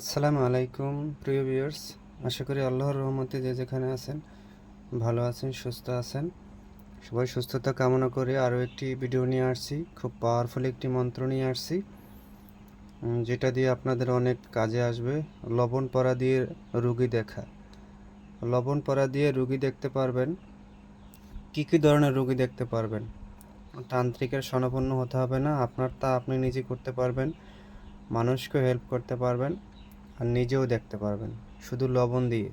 আসসালামু আলাইকুম, প্রিয় ভিউয়ার্স। আশা করি আল্লাহর রহমতে যে যেখানে আছেন, ভালো আছেন, সুস্থ আছেন। সবাই সুস্থতা কামনা করে আরও একটি ভিডিও নিয়ে আসছি। খুব পাওয়ারফুল একটি মন্ত্র নিয়ে আসছি যেটা দিয়ে আপনাদের অনেক কাজে আসবে। লবণ পরা দিয়ে রুগী দেখা। লবণ পরা দিয়ে রুগী দেখতে পারবেন। কী কী ধরনের রুগী দেখতে পারবেন? তান্ত্রিকের স্বনাপন্ন হতে হবে না। আপনার তা আপনি নিজে করতে পারবেন। মানুষকে হেল্প করতে পারবেন। আর নিজেও দেখতে পারবেন, শুধু লবণ দিয়ে।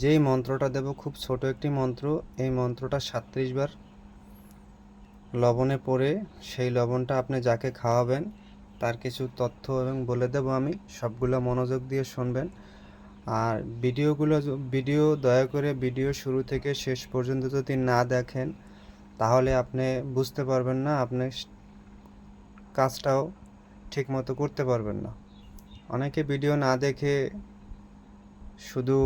যেই মন্ত্রটা দেব, খুব ছোট একটি মন্ত্র, এই মন্ত্রটা সাত্রিশ বার লবণে পড়ে সেই লবণটা আপনি যাকে খাওয়াবেন, তার কিছু তথ্য এবং বলে দেব আমি, সবগুলো মনোযোগ দিয়ে শুনবেন। আর ভিডিওগুলো ভিডিও দয়া করে ভিডিও শুরু থেকে শেষ পর্যন্ত যদি না দেখেন, তাহলে আপনি বুঝতে পারবেন না, আপনি কাজটাও ঠিকমতো করতে পারবেন না। অনেকে ভিডিও না দেখে শুধু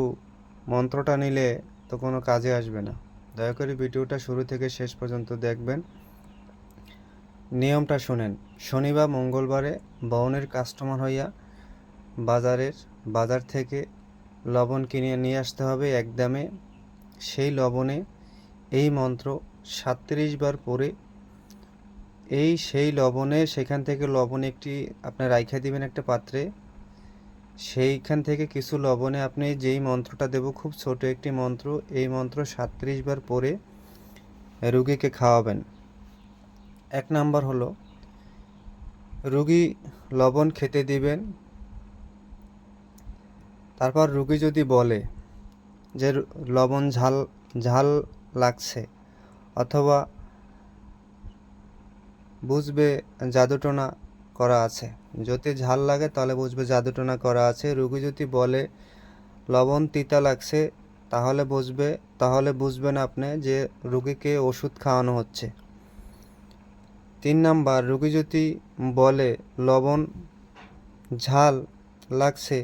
মন্ত্রটা নিলে তো কোনো কাজে আসবে না। দয়া করে ভিডিওটা শুরু থেকে শেষ পর্যন্ত দেখবেন। নিয়মটা শুনেন, শনি বা মঙ্গলবারে বউনের কাস্টমার হইয়া বাজারের, বাজার থেকে লবণ কিনে নিয়ে আসতে হবে একদমে। সেই লবণে এই মন্ত্র সাতত্রিশ বার পরে এই সেই লবণে সেখান থেকে লবণ একটি, আপনি রাইখা দিবেন একটা পাত্রে। সেইখান থেকে কিছু লবণে আপনি যেই মন্ত্রটা দেব, খুব ছোট একটি মন্ত্র, এই মন্ত্র সাতত্রিশ বার পরে রুগীকে খাওয়াবেন। এক নাম্বার হলো, রুগী লবণ খেতে দিবেন, তারপর রুগী যদি বলে যে লবণ ঝাল ঝাল লাগছে, অথবা বুঝবে জাদুটোনা করা আছে। যদি ঝাল লাগে তাহলে বুঝবে জাদুটোনা করা আছে। রুগী যদি বলে, লবণ, তিতা লাগছে। তাহলে বুঝবে, তাহলে বুঝবেন আপনি যে রুগীকে ওষুধ খাওয়ানো হচ্ছে। তিন নাম্বার রুগী যদি বলে, লবণ, ঝাল লাগছে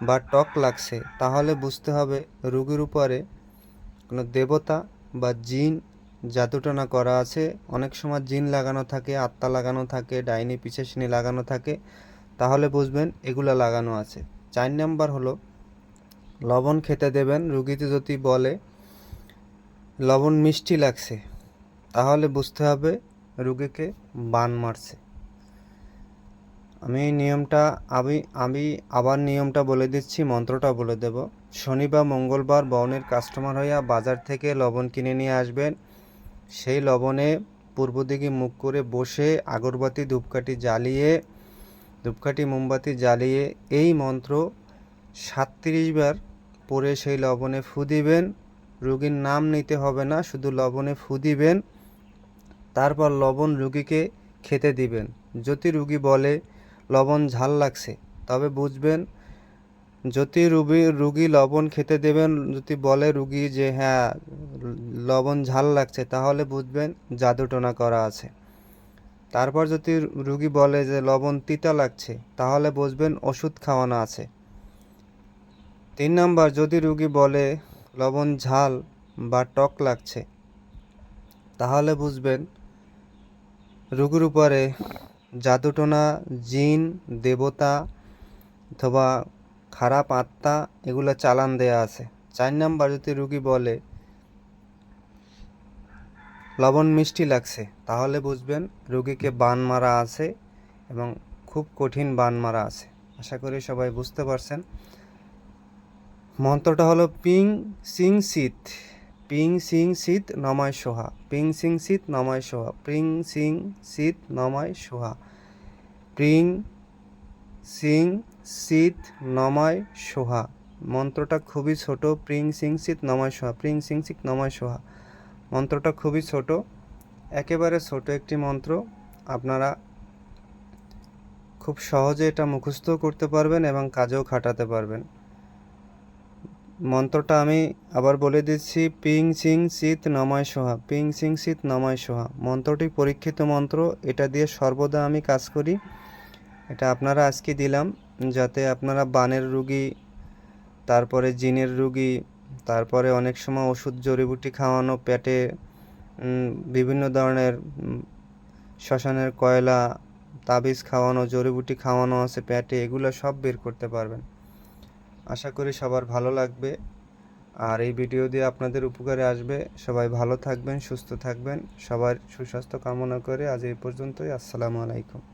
বা টক লাগছে, তাহলে বুঝতে হবে রুগীর উপরে কোনো দেবতা বা জিন জাদুটনা করা আছে। অনেক সময় জিন লাগানো থাকে, আত্মা লাগানো থাকে, ডাইনি পিছেশনি লাগানো থাকে। তাহলে বুঝবেন এগুলা লাগানো আছে। চার নাম্বার হলো, লবণ খেতে দেবেন। রুগীতে যদি বলে, লবণ মিষ্টি লাগছে। তাহলে বুঝতে হবে রুগীকে বান মারছে। আমি নিয়মটা, আমি আমি আবার নিয়মটা বলে দিচ্ছি, মন্ত্রটা বলে দেব। শনি বা মঙ্গলবার বনের কাস্টমার হইয়া বাজার থেকে লবণ কিনে নিয়ে আসবেন। সেই লবণে পূর্ব দিকে মুখ করে বসে আগরবাতি, ধূপকাঠি জ্বালিয়ে, ধূপকাঠি, মোমবাতি জ্বালিয়ে এই মন্ত্র সাতত্রিশ বার পরে সেই লবণে ফু দিবেন। রুগীর নাম নিতে হবে না, শুধু লবণে ফু দিবেন, তারপর লবণ রুগীকে খেতে দিবেন। যদি রুগী বলে, লবণ ঝাল লাগছে, তবে বুঝবেন যদি রুগী রুগী লবণ খেতে দেবেন, যদি বলে রুগী যে হ্যাঁ লবণ ঝাল লাগছে, তাহলে বুঝবেন জাদুটোনা করা আছে। তারপর যদি রুগী বলে যে, লবণ তিতা লাগছে, তাহলে বুঝবেন ওষুধ খাওয়ানো আছে। তিন নাম্বার, যদি রুগী বলে, লবণ ঝাল বা টক লাগছে, তাহলে বুঝবেন রুগীর উপরে জাদুটোনা, জিন, দেবতা অথবা খারাপ আত্মা এগুলো চালান দেয়া আছে। চার নাম্বার যদি রুগী বলে, লবণ মিষ্টি লাগছে, তাহলে বুঝবেন রুগীকে বান মারা আছে এবং খুব কঠিন বান মারা আছে। আশা করি সবাই বুঝতে পারছেন। মন্ত্রটা হলো পিং সিং সিত, পিং সিং সিত নমায় সোহা, পিং সিং সিত নমায় সোহা প্রিং সিং সিত নমায় সোহা প্রিং সিং সিত নময় সোহা। মন্ত্রটা খুবই ছোট, প্রিং সিং শীত নময় সোহা, প্রিং সিং শীত নময় সোহা। মন্ত্রটা খুবই ছোট, একেবারে ছোট একটি মন্ত্র। আপনারা খুব সহজে এটা মুখস্থ করতে পারবেন এবং কাজেও খাটাতে পারবেন। মন্ত্রটা আমি আবার বলে দিচ্ছি পিং সিং শীত নময় সোহা পিং সিং শীত নময় সোহা। মন্ত্রটি পরীক্ষিত মন্ত্র, এটা দিয়ে সর্বদা আমি কাজ করি। এটা আপনারা আজকে দিলাম। যাতে আপনারা বানের রুগী, তারপরে জিনের রুগী, তারপরে অনেক সময় ওষুধ জড়িবুটি খাওয়ানো, পেটে বিভিন্ন ধরনের শ্মশানের কয়লা, তাবিজ খাওয়ানো, জড়িবুটি খাওয়ানো আছে পেটে, এগুলো সব বের করতে পারবেন। আশা করি সবার ভালো লাগবে। আর এই ভিডিও দিয়ে আপনাদের উপকারে আসবে। সবাই ভালো থাকবেন, সুস্থ থাকবেন, সবার সুস্বাস্থ্য কামনা করে আজ এই পর্যন্তই। আসসালামু আলাইকুম।